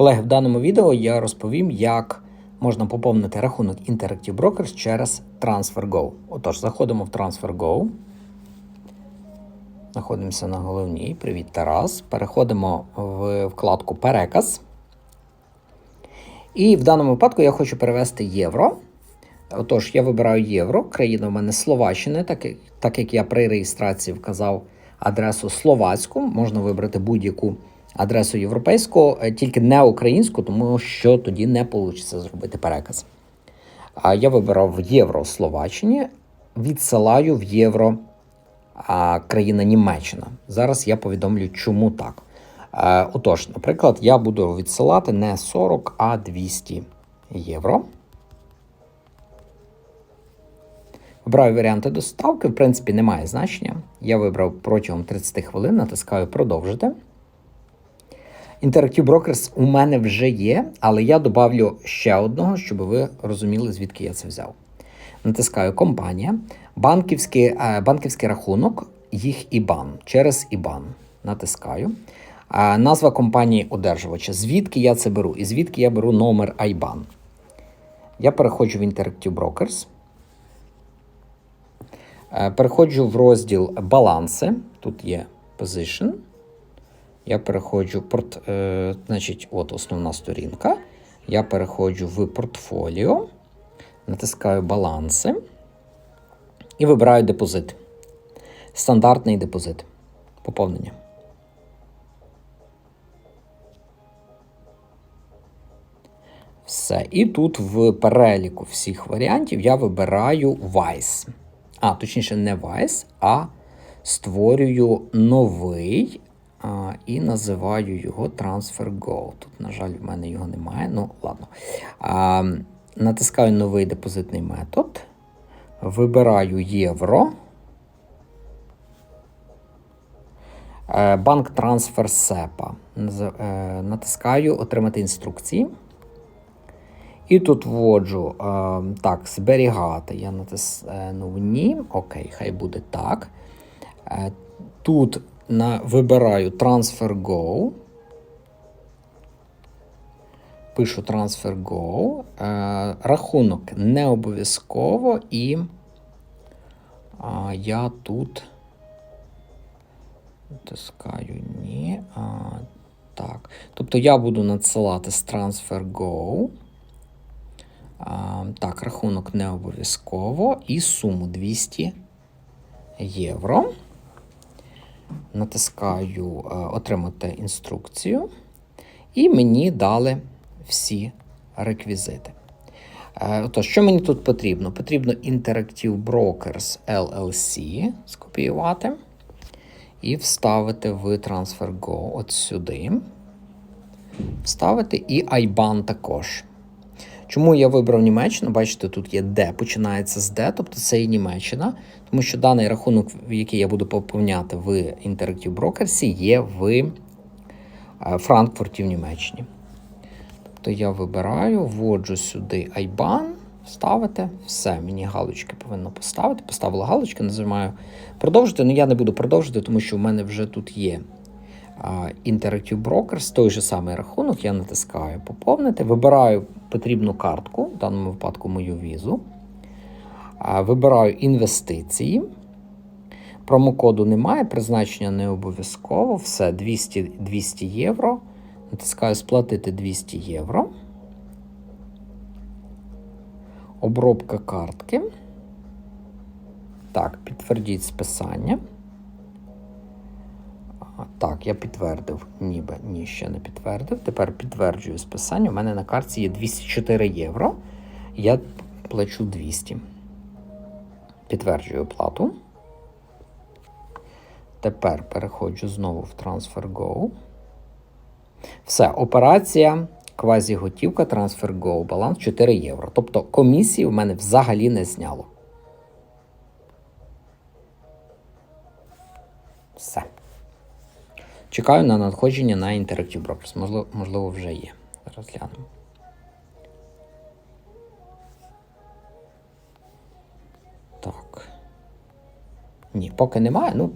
Колеги, в даному відео я розповім, як можна поповнити рахунок Interactive Brokers через TransferGo. Отож, заходимо в TransferGo. Знаходимося на головній. Привіт, Тарас. Переходимо в вкладку Переказ. І в даному випадку я хочу перевести євро. Отож, я вибираю євро. Країна в мене Словаччина, так, так як я при реєстрації вказав адресу словацьку, можна вибрати будь-яку адресу європейську, е, тільки не українську, тому що тоді не вийде зробити переказ. А я вибирав євро Словаччині, відсилаю в євро а, країна Німеччина. Зараз я повідомлю, чому так. Е, отож, наприклад, я буду відсилати не 40, а 200 євро. Вибираю варіанти доставки, в принципі, немає значення. Я вибрав протягом 30 хвилин, натискаю продовжити. Interactive Brokers у мене вже є, але я добавлю ще одного, щоб ви розуміли, звідки я це взяв. Натискаю компанія, банківський, е, банківський рахунок, їх IBAN через IBAN. Натискаю. Е, Назва компанії одержувача. Звідки я це беру? І звідки я беру номер IBAN. Я переходжу в Interactive Brokers. Е, Переходжу в розділ баланси. Тут є Position. Я переходжу порт, е, значить, от основна сторінка. Я переходжу в портфоліо, натискаю баланси і вибираю депозит. Стандартний депозит. Поповнення. Все. І тут в переліку всіх варіантів я вибираю Vice. А, точніше, не Vice, а створюю новий і називаю його TransferGo. Тут, на жаль, в мене його немає. Ну, ладно. Натискаю новий депозитний метод. Вибираю євро. Е, Банк трансфер. Наз- е, Натискаю Отримати інструкції. І тут вводжу е, так, зберігати. Я натисну ні. Окей, хай буде так. Тут на, вибираю Transfer Go. Пишу Transfer Go. Е, рахунок не обов'язково, і а, я тут натискаю ні. А, так. Тобто я буду надсилати з Transfer Go. А, так, рахунок не обов'язково. І суму 200 євро. Натискаю е, Отримати інструкцію. І мені дали всі реквізити. Е, Отож, що мені тут потрібно? Потрібно Interactive Brokers LLC скопіювати і вставити в TransferGo от сюди. Вставити і IBAN також. Чому я вибрав Німеччину? Бачите, тут є D, починається з D, тобто це і Німеччина, тому що даний рахунок, який я буду поповняти в Interactive Brokers, є в е, Франкфурті в Німеччині. Тобто я вибираю, вводжу сюди IBAN, вставити, все, мені галочки повинно поставити. Поставила галочки, нажимаю продовжити. Ну я не буду продовжити, тому що в мене вже тут є Interactive Brokers, той же самий рахунок, я натискаю поповнити, вибираю потрібну картку, в даному випадку мою візу. Вибираю інвестиції. Промокоду немає, призначення не обов'язково. Все, 200, 200 євро. Натискаю сплатити 200 євро. Обробка картки. Так, підтвердіть списання. А, Так, я підтвердив, ніби ні, ще не підтвердив. Тепер підтверджую списання. У мене на картці є 204 євро. Я плачу 200. Підтверджую оплату. Тепер переходжу знову в TransferGo. Все, операція квазіготівка TransferGo, баланс 4 євро. Тобто комісії в мене взагалі не зняло. Все. Чекаю на надходження на Interactive Brokers. Можливо, можливо, вже є. Зараз глянемо. Так. Ні, поки немає. Ну,